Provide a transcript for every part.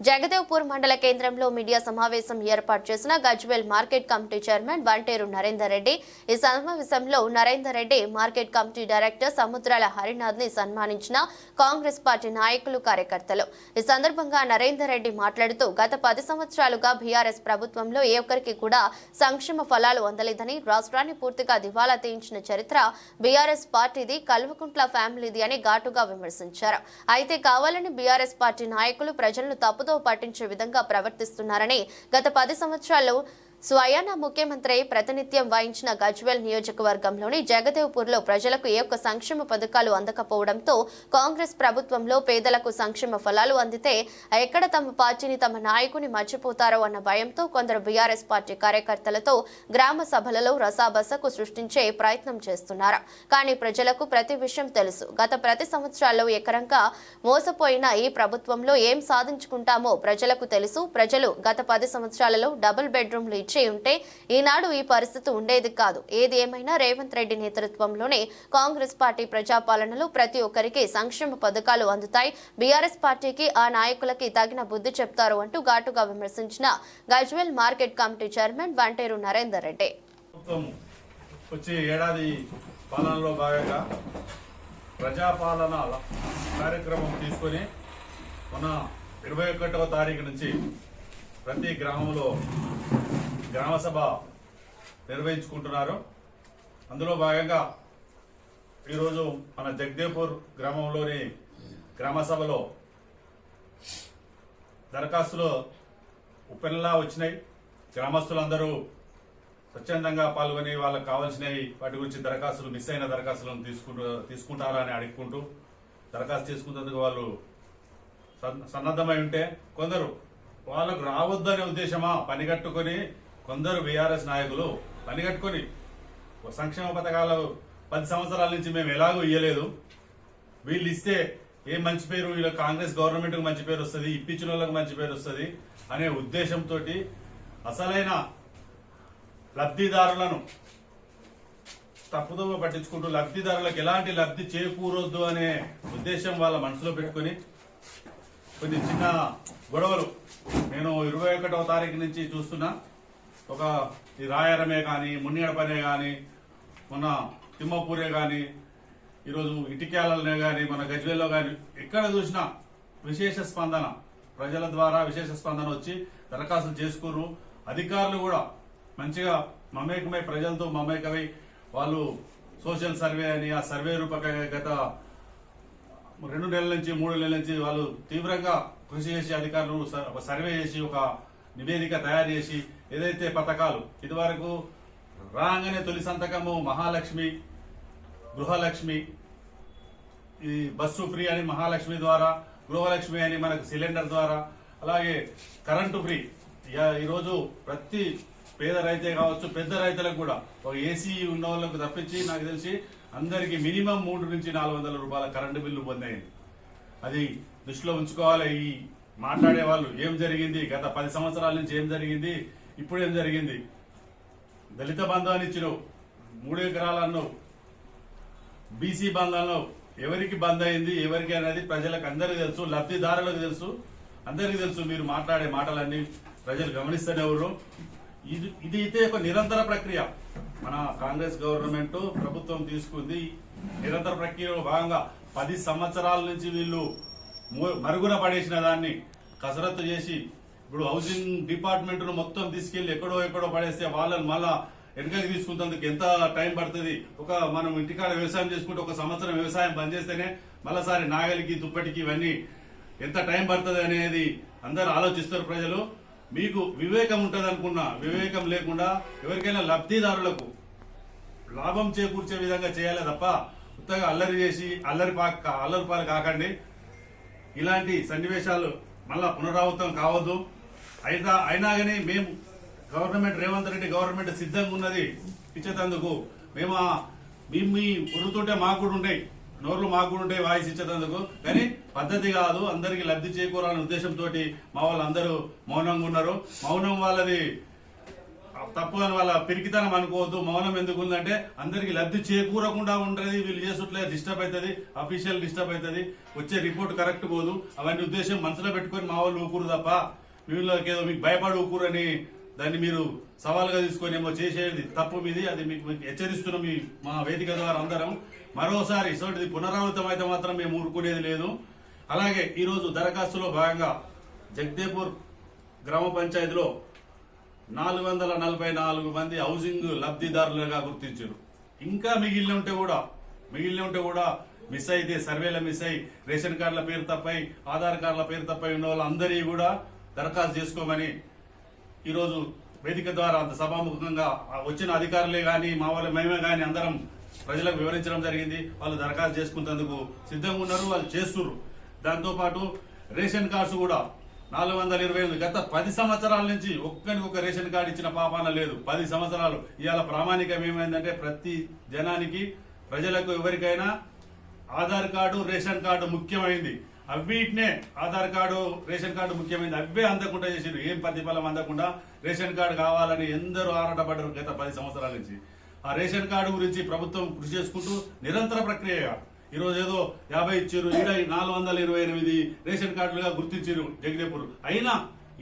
జగదేవ్పూర్ మండల కేంద్రంలో మీడియా సమావేశం ఏర్పాటు చేసిన Gajwel market committee chairman Vanteru Narender Reddy. ఈ సమావేశంలో Narender Reddy market committee director Samudrala హరినాథ్ని సన్మానించిన కాంగ్రెస్ పార్టీ నాయకులు కార్యకర్తలు. ఈ సందర్భంగా నరేందర్ రెడ్డి మాట్లాడుతూ గత పది సంవత్సరాలుగా బీఆర్ఎస్ ప్రభుత్వంలో ఏ ఒక్కరికి కూడా సంక్షేమ ఫలాలు అందలేదని రాష్ట్రాన్ని పూర్తిగా దివాలా తీయించిన చరిత్ర బీఆర్ఎస్ పార్టీది కల్వకుంట్ల ఫ్యామిలీది అని ఘాటుగా విమర్శించారు. అయితే కావాలని బీఆర్ఎస్ పార్టీ నాయకులు ప్రజలను తప్పు తప్పుదో పట్టించే విధంగా ప్రవర్తిస్తున్నారని గత పది సంవత్సరాలు స్వయాన ముఖ్యమంత్రి ప్రతినిత్యం వహించిన గజ్వేల్ నియోజకవర్గంలోని జగదేవ్పూర్లో ప్రజలకు ఏ ఒక్క సంక్షేమ పథకాలు అందకపోవడంతో కాంగ్రెస్ ప్రభుత్వంలో పేదలకు సంక్షేమ ఫలాలు అందితే ఎక్కడ తమ పార్టీని తమ నాయకుని మర్చిపోతారో అన్న భయంతో కొందరు బీఆర్ఎస్ పార్టీ కార్యకర్తలతో గ్రామ సభలలో రసాబసకు సృష్టించే ప్రయత్నం చేస్తున్నారు. కానీ ప్రజలకు ప్రతి విషయం తెలుసు. గత ప్రతి సంవత్సరాల్లో ఎకరంగా మోసపోయిన ఈ ప్రభుత్వంలో ఏం సాధించుకుంటామో ప్రజలకు తెలుసు. ప్రజలు గత పది సంవత్సరాలలో డబుల్ బెడ్రూమ్లు ఇచ్చి ఉంటే ఈనాడు ఈ పరిస్థితి ఉండేది కాదు. ఏది ఏమైనా రేవంత్ రెడ్డి నేతృత్వంలోనే కాంగ్రెస్ పార్టీ ప్రజాపాలనలో ప్రతి ఒక్కరికి సంక్షేమ పథకాలు అందుతాయి. బీఆర్ఎస్ పార్టీకి ఆ నాయకులకి తగిన బుద్ధి చెప్తారు అంటూ ఘాటుగా విమర్శించిన Gajwel market committee chairman Vanteru Narender Reddy. వచ్చే ఏడాది పాలనలో భాగంగా ప్రజాపాలన కార్యక్రమం తీసుకొని మన ఇరవై ఒకటవ తారీఖు నుంచి ప్రతి గ్రామంలో గ్రామసభ నిర్వహించుకుంటున్నారు. అందులో భాగంగా ఈరోజు మన జగదేవ్పూర్ గ్రామంలోని గ్రామసభలో దరఖాస్తులు ఉప్పెనలా వచ్చినాయి. గ్రామస్తులందరూ స్వచ్ఛందంగా పాల్గొని వాళ్ళకి కావాల్సినవి వాటి గురించి దరఖాస్తులు మిస్ అయిన దరఖాస్తులను తీసుకుంటూ తీసుకుంటారా అని అడుక్కుంటూ దరఖాస్తు చేసుకున్నందుకు వాళ్ళు సన్- సన్నద్ధమై ఉంటే కొందరు వాళ్ళకు రావద్దనే ఉద్దేశమా పని కట్టుకొని కొందరు బీఆర్ఎస్ నాయకులు పనిగట్టుకొని సంక్షేమ పథకాలు పది సంవత్సరాల నుంచి మేము ఎలాగో ఇయ్యలేదు. వీళ్ళు ఇస్తే ఏ మంచి పేరు? వీళ్ళ కాంగ్రెస్ గవర్నమెంట్కి మంచి పేరు వస్తుంది ఇప్పించిన వాళ్ళకి మంచి పేరు వస్తుంది అనే ఉద్దేశంతో అసలైన లబ్ధిదారులను తప్పుదోవ పట్టించుకుంటూ లబ్ధిదారులకు ఎలాంటి లబ్ధి చేకూరొద్దు అనే ఉద్దేశం వాళ్ళ మనసులో పెట్టుకొని కొన్ని చిన్న గొడవలు నేను ఇరవై ఒకటవ తారీఖు నుంచి చూస్తున్నా. ఒక ఈ రాయరమే కానీ మున్నియడపనే కానీ మన తిమ్మపూరే కానీ ఈరోజు ఇటిక్యాలనే కానీ మన గజ్వేల్లో కానీ ఎక్కడ చూసినా విశేష స్పందన. ప్రజల ద్వారా విశేష స్పందన వచ్చి దరఖాస్తులు చేసుకుర్రు. అధికారులు కూడా మంచిగా మమేకమై ప్రజలతో మమేకమై వాళ్ళు సోషల్ సర్వే అని ఆ సర్వే రూపకంగా గత రెండు నెలల నుంచి మూడు నెలల నుంచి వాళ్ళు తీవ్రంగా కృషి చేసి అధికారులు స- సర్వే చేసి ఒక నివేదిక తయారు చేసి ఏదైతే పథకాలు ఇదివరకు రాగానే తొలి సంతకము మహాలక్ష్మి గృహలక్ష్మి ఈ బస్సు ఫ్రీ అని మహాలక్ష్మి ద్వారా గృహలక్ష్మి అని మనకు సిలిండర్ ద్వారా అలాగే కరెంటు ఫ్రీ. ఇక ఈరోజు ప్రతి పేద రైతే కావచ్చు పెద్ద రైతులకు కూడా ఒక ఏసీ ఉన్న వాళ్ళకు తప్పించి నాకు తెలిసి అందరికీ మినిమం మూడు నుంచి నాలుగు వందల రూపాయల కరెంటు బిల్లు పొందాయండి. అది దృష్టిలో ఉంచుకోవాలి. ఈ మాట్లాడే వాళ్ళు ఏం జరిగింది? గత పది సంవత్సరాల నుంచి ఏం జరిగింది? ఇప్పుడు ఏం జరిగింది? దళిత బంధాన్ని ఇచ్చినావు. మూడు ఎకరాలు అన్నావు. బీసీ బంధాలు ఎవరికి బంద్ అయింది ఎవరికి అనేది ప్రజలకు అందరికీ తెలుసు లబ్ధిదారులకు తెలుసు. అందరికీ తెలుసు మీరు మాట్లాడే మాటలన్నీ ప్రజలు గమనిస్తూనే ఎవరు ఇది ఇది అయితే ఒక నిరంతర ప్రక్రియ. మన కాంగ్రెస్ గవర్నమెంట్ ప్రభుత్వం తీసుకుంది. నిరంతర ప్రక్రియలో భాగంగా పది సంవత్సరాల నుంచి వీళ్ళు మరుగున పడేసిన దాన్ని కసరత్తు చేసి ఇప్పుడు హౌసింగ్ డిపార్ట్మెంట్ను మొత్తం తీసుకెళ్ళి ఎక్కడో ఎక్కడో పడేస్తే వాళ్ళని మళ్ళా వెనకకి తీసుకున్నందుకు ఎంత టైం పడుతుంది? ఒక మనం ఇంటికాడ వ్యవసాయం చేసుకుంటే ఒక సంవత్సరం వ్యవసాయం బంద్ చేస్తేనే మళ్ళీసారి నాగలికి దుప్పటికి ఇవన్నీ ఎంత టైం పడుతుంది అనేది అందరు ఆలోచిస్తారు ప్రజలు. మీకు వివేకం ఉంటుంది అనుకున్నా వివేకం లేకుండా ఎవరికైనా లబ్ధిదారులకు లాభం చేకూర్చే విధంగా చేయాలి తప్ప కొత్తగా అల్లరి చేసి అల్లరి పాక అల్లరి పాలు కాకండి. ఇలాంటి సన్నివేశాలు మళ్ళా పునరావృతం కావద్దు. అయినా అయినా కానీ మేము గవర్నమెంట్ రేవంత్ రెడ్డి గవర్నమెంట్ సిద్ధంగా ఉన్నది. ఇచ్చేటందుకు మేము మేము మీ మీ ఉరుతుంటే మాకు కూడా ఉంటాయి నోర్లు మాకు కూడా ఉంటాయి వాయిస్ ఇచ్చేటందుకు. కానీ పద్ధతి కాదు అందరికి లబ్ధి చేకూరాలనే ఉద్దేశంతో మా వాళ్ళందరూ మౌనంగా ఉన్నారు. మౌనం వాళ్ళది తప్పు అని వాళ్ళ పిరికితనం అనుకోవద్దు. మౌనం ఎందుకు ఉందంటే అందరికి లబ్ధి చేకూరకుండా ఉండేది వీళ్ళు చేసుట్లే డిస్టర్బ్ అవుతుంది అఫీషియల్ డిస్టర్బ్ అవుతుంది. వచ్చే రిపోర్ట్ కరెక్ట్ పోదు. అవన్నీ ఉద్దేశం మనసులో పెట్టుకొని మా వాళ్ళు ఊకూరు తప్ప వీళ్ళకి ఏదో మీకు భయపడి ఊకూరని దాన్ని మీరు సవాల్గా తీసుకొని ఏమో చేసేది తప్పు మీది. అది మీకు మీకు హెచ్చరిస్తున్నాం మీ మా వేదిక ద్వారా అందరం. మరోసారి ఇటువంటిది పునరావృతం అయితే మాత్రం మేము ఊరుకునేది లేదు. అలాగే ఈరోజు దరఖాస్తులో భాగంగా జగదేపూర్ గ్రామ పంచాయతీలో నాలుగు వందల నలభై నాలుగు మంది హౌసింగ్ లబ్ధిదారులుగా గుర్తించారు. ఇంకా మిగిలిన ఉంటే కూడా మిగిలిన ఉంటే కూడా మిస్ అయితే సర్వేల మిస్ అయి రేషన్ కార్డుల పేరు తప్పై ఆధార్ కార్డుల పేరు తప్పై ఉన్న వాళ్ళందరినీ కూడా దరఖాస్తు చేసుకోమని ఈరోజు వేదిక ద్వారా అంత సభాముఖంగా వచ్చిన అధికారులే కానీ మా వాళ్ళ మేమే కానీ అందరం ప్రజలకు వివరించడం జరిగింది. వాళ్ళు దరఖాస్తు చేసుకునేందుకు సిద్ధంగా ఉన్నారు వాళ్ళు చేస్తున్నారు. దాంతోపాటు రేషన్ కార్డ్స్ కూడా నాలుగు వందల ఇరవై ఎనిమిది గత పది సంవత్సరాల నుంచి ఒక్కడికి ఒక రేషన్ కార్డు ఇచ్చిన పాపాన లేదు. పది సంవత్సరాలు. ఇవాళ ప్రామాణికం ఏమైందంటే ప్రతి జనానికి ప్రజలకు ఎవరికైనా ఆధార్ కార్డు రేషన్ కార్డు ముఖ్యమైంది. అవిటినే ఆధార్ కార్డు రేషన్ కార్డు ముఖ్యమైనది అవే అందకుండా చేసిండ్రు. ఏం ప్రతిఫలం అందకుండా రేషన్ కార్డు కావాలని ఎందరూ ఆరాటపడ్డారు గత పది సంవత్సరాల నుంచి. ఆ రేషన్ కార్డు గురించి ప్రభుత్వం కృషి చేసుకుంటూ నిరంతర ప్రక్రియగా ఈరోజు ఏదో యాభై ఇచ్చారు ఈడ నాలుగు వందల ఇరవై ఎనిమిది రేషన్ కార్డులుగా గుర్తించారు జగదేపూర్ అయినా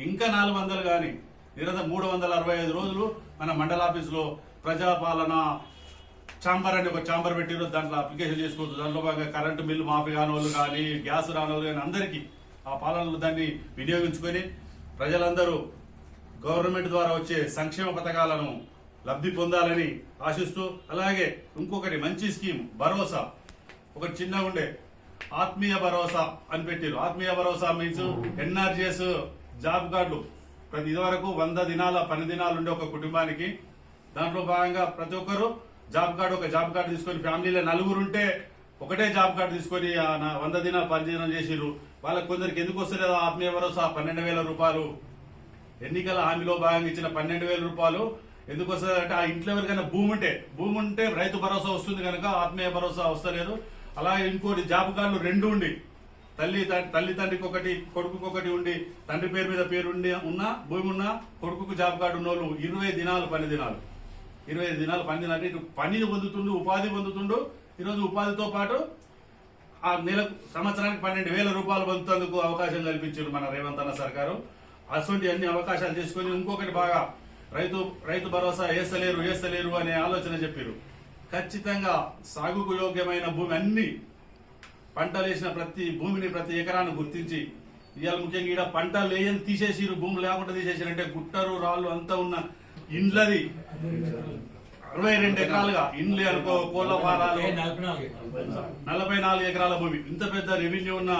ఇంకా నాలుగు వందలు కానీ నిరంతరం మూడు వందల అరవై ఐదు రోజులు మన మండలాఫీసులో ప్రజాపాలన ఛాంబర్ అని ఒక చాంబర్ పెట్టిరు దాంట్లో అప్లికేషన్ చేసుకోవచ్చు దాంట్లో భాగంగా కరెంటు బిల్లు మాఫీ కాని వాళ్ళు కానీ గ్యాస్ రాని వాళ్ళు కానీ అందరికీ ఆ పాలనలో దాన్ని వినియోగించుకొని ప్రజలందరూ గవర్నమెంట్ ద్వారా వచ్చే సంక్షేమ పథకాలను లబ్ధి పొందాలని ఆశిస్తూ అలాగే ఇంకొకటి మంచి స్కీమ్ భరోసా. ఒకటి చిన్నగా ఉండే ఆత్మీయ భరోసా అని పెట్టారు ఆత్మీయ భరోసా మీన్స్ ఎన్ఆర్జిఎస్ జాబ్ కార్డు. ప్రతి ఇదివరకు వంద దినాల పని దినాలు ఉండే ఒక కుటుంబానికి దాంట్లో భాగంగా ప్రతి ఒక్కరు జాబ్ కార్డు ఒక జాబ్ కార్డు తీసుకొని ఫ్యామిలీలో నలుగురు ఉంటే ఒకటే జాబ్ కార్డు తీసుకొని నా- వంద దినాలు పనిచేయడం చేసిర్రు. వాళ్ళకి కొందరికి ఎందుకు వస్తలేదు ఆత్మీయ భరోసా? పన్నెండు వేల రూపాయలు. ఎన్నికల హామీలో భాగంగా ఇచ్చిన పన్నెండు వేల రూపాయలు. ఎందుకు వస్తుంది అంటే ఆ ఇంట్లో ఎవరికైనా భూమి ఉంటే భూమి ఉంటే రైతు భరోసా వస్తుంది కనుక ఆత్మీయ భరోసా వస్తలేదు. అలాగే ఇంకోటి జాబ్ కార్డులు రెండు ఉండి తల్లి త- తల్లి తండ్రికి ఒకటి కొడుకుకి ఒకటి ఉండి తండ్రి పేరు మీద పేరు ఉండి ఉన్నా భూమి ఉన్నా కొడుకుకు జాబ్ కార్డు ఉన్న వాళ్ళు ఇరవై దినాలు పని దినాలు. ఇరవై ఐదు దినాలు పని దినాలు ఇటు పనిని పొందుతుండు ఉపాధి పొందుతుండు. ఈరోజు ఉపాధితో పాటు ఆ నెలకు సంవత్సరానికి పన్నెండు వేల రూపాయలు పొందుతందుకు అవకాశం కల్పించారు మన రేవంత్ అన్న సర్కారు. అటువంటి అన్ని అవకాశాలు తీసుకొని ఇంకొకటి బాగా రైతు రైతు భరోసా వేస్తలేరు వేస్తలేరు అనే ఆలోచన చెప్పారు. ఖచ్చితంగా సాగుకు యోగ్యమైన భూమి అన్ని పంటలు వేసిన ప్రతి భూమిని ప్రతి ఎకరాన్ని గుర్తించి ఇవాళ ముఖ్యంగా ఈడ పంటలు వేయని తీసేసిరు భూమి లేకుండా తీసేసిరు అంటే గుట్టరు రాళ్ళు అంతా ఉన్న ఇండ్లది. అరవై రెండు ఎకరాలుగా. ఇండ్లు అనుకో కోళ్ళ ఫారాలు. నలభై నాలుగు ఎకరాల భూమి. ఇంత పెద్ద రెవెన్యూ ఉన్న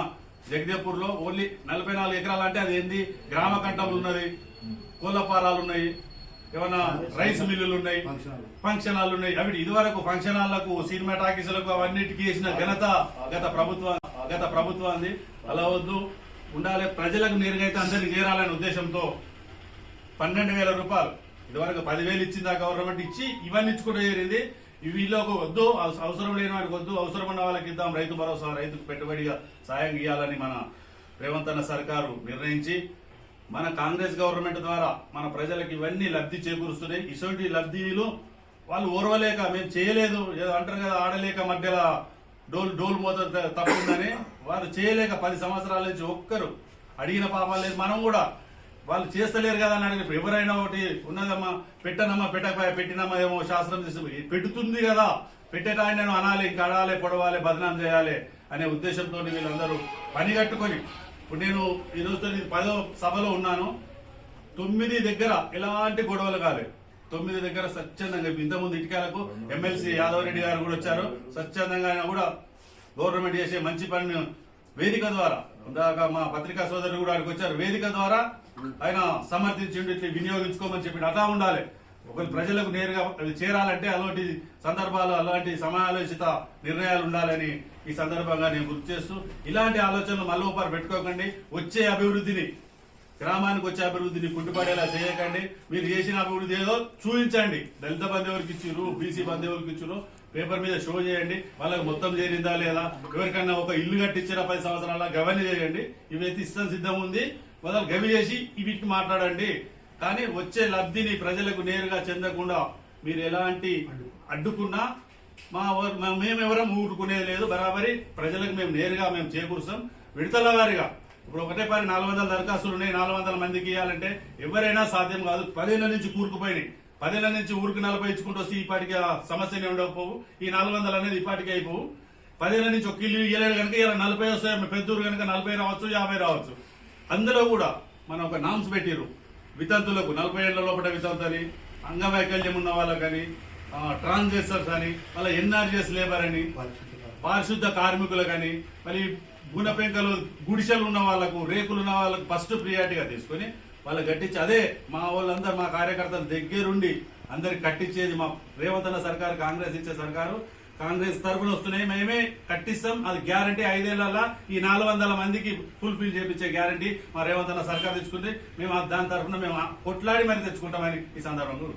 జగదేపూర్లో ఓన్లీ నలభై నాలుగు ఎకరాలు అంటే అది ఏంది గ్రామ కంటములు ఉన్నది కోళ్ళ ఫారాలు ఉన్నాయి ఏమన్నా రైస్ మిల్లులు ఉన్నాయి ఫంక్షన్ హాల్ ఉన్నాయి. అవి ఇదివరకు ఫంక్షన్ హాల్లకు సినిమా టాకీసులకు అవన్నిటికీ వేసిన ఘనత గత ప్రభుత్వం గత ప్రభుత్వాన్ని అలా వద్దు. ఉండాలి. ప్రజలకు నేరుగా అయితే అందరికి చేరాలనే ఉద్దేశంతో పన్నెండు వేల రూపాయలు ఇదివరకు పదివేలు ఇచ్చిందా గవర్నమెంట్ ఇచ్చి ఇవన్నీ ఇచ్చుకుంటూ జరిగింది ఇవి వీళ్ళకు వద్దు అవస- అవసరం లేని వాడికి వద్దు అవసరం ఉన్న వాళ్ళకి ఇద్దాం రైతు భరోసా రైతుకు పెట్టుబడిగా సాయం ఇవ్వాలని మన రేవంత్ అన్న సర్కారు నిర్ణయించి మన కాంగ్రెస్ గవర్నమెంట్ ద్వారా మన ప్రజలకు ఇవన్నీ లబ్ధి చేకూరుస్తున్నాయి. ఇటువంటి లబ్ధిలు వాళ్ళు ఓర్వలేక మేము చేయలేదు ఏదో అంటారు కదా ఆడలేక మధ్యలో డోల్ డోల్ మోత త- తప్పుందని. వారు చేయలేక పది సంవత్సరాల నుంచి ఒక్కరు అడిగిన పాపాలు లేదు. మనం కూడా వాళ్ళు చేస్తలేరు కదా అని అడిగిన ఎవరైనా ఒకటి ఉన్నదమ్మా పెట్టనమ్మా పెట్టకపోయా పెట్టినమ్మా ఏమో శాస్త్రం తీసుకు పెడుతుంది కదా. పెట్టేటాయన అనాలి కడాలి పొడవాలి బదనాం చేయాలి అనే ఉద్దేశంతో వీళ్ళందరూ పని కట్టుకొని ఇప్పుడు నేను ఈరోజు పదో సభలో ఉన్నాను. తొమ్మిది దగ్గర ఎలాంటి గొడవలు కాలేదు. తొమ్మిది దగ్గర స్వచ్ఛందంగా ఇంతకుముందు ఇటుకాలకు ఎమ్మెల్సీ యాదవ్ రెడ్డి గారు కూడా వచ్చారు. స్వచ్ఛందంగా కూడా గవర్నమెంట్ చేసే మంచి పనిని వేదిక ద్వారా. ఇందాక మా పత్రికా సోదరులు కూడా ఆయనకు వచ్చారు. వేదిక ద్వారా ఆయన సమర్థించిండు ఇట్లా వినియోగించుకోమని చెప్పి అలా ఉండాలి. ఒకరు ప్రజలకు నేరుగా చేరాలంటే అలాంటి సందర్భాలు అలాంటి సమాలోచిత నిర్ణయాలు ఉండాలని ఈ సందర్భంగా నేను గుర్తు చేస్తూ ఇలాంటి ఆలోచనలు మళ్ళీ పెట్టుకోకండి. వచ్చే అభివృద్ధిని గ్రామానికి వచ్చే అభివృద్ధిని కుంటుపడేలా చేయకండి. మీరు చేసిన అభివృద్ధి ఏదో చూపించండి. దళిత బంధు ఎవరికి బీసీ బంధు ఎవరికి పేపర్ మీద షో చేయండి. వాళ్ళకి మొత్తం చేరిందా లేదా? ఎవరికన్నా ఒక ఇల్లు కట్టించిన పది సంవత్సరాల? గవర్న చేయండి. ఇవైతే ఇష్టం సిద్ధం ఉంది. మొదలు గవి చేసి వీటికి మాట్లాడండి. కానీ వచ్చే లబ్ధిని ప్రజలకు నేరుగా చెందకుండా మీరు ఎలాంటి అడ్డుకున్నా మా మేమెవరం ఊరుకునేది లేదు. బరాబరి ప్రజలకు మేము నేరుగా మేము చేకూరుస్తాం. విడతల వారిగా ఇప్పుడు ఒకటే పని నాలుగు వందల దరఖాస్తులు ఉన్నాయి. నాలుగు వందల మందికి ఇవ్వాలంటే ఎవరైనా సాధ్యం కాదు. పదిహేను నుంచి కూరుకుపోయినాయి. పదేళ్ళ నుంచి ఊరికి నలభై ఇచ్చుకుంటూ వస్తే ఈ పాటికి ఆ సమస్యనే ఉండకపోవు. ఈ నాలుగు వందలు అనేది ఈ పాటికి అయిపోవు. పదేళ్ళ నుంచి ఒక ఇల్లు ఇయ్యలేడు కనుక ఇలా నలభై వస్తాయి పెద్దూరు కనుక నలభై రావచ్చు యాభై రావచ్చు. అందులో కూడా మనం ఒక నామ్స్ పెట్టిరు వితంతులకు నలభై ఏళ్ళ లోపల వితంతని అంగవైకల్యం ఉన్న వాళ్ళకని ట్రాన్స్జెస్టర్స్ అని మళ్ళీ ఎన్ఆర్జిఎస్ లేబర్ అని పారిశుద్ధ కార్మికులకని కానీ మళ్ళీ గుణపెంకలు గుడిసెలు ఉన్న వాళ్ళకు రేకులు ఉన్న వాళ్ళకు ఫస్ట్ ప్రియారిటీగా తీసుకొని వాళ్ళు కట్టించి అదే మా వాళ్ళందరూ మా కార్యకర్తల దగ్గరుండి అందరికి కట్టించేది మా రేవంత్ అన్న సర్కారు కాంగ్రెస్ ఇచ్చే సర్కారు. కాంగ్రెస్ తరఫున వస్తున్నాయి మేమే కట్టిస్తాం. అది గ్యారంటీ ఐదేళ్ళ ఈ నాలుగు వందల మందికి ఫుల్ఫిల్ చేపించే గ్యారంటీ మా రేవంత్ అన్న సర్కార్ తీసుకుంది. మేము దాని తరఫున మేము కొట్లాడి మరి తెచ్చుకుంటామని ఈ సందర్భంగా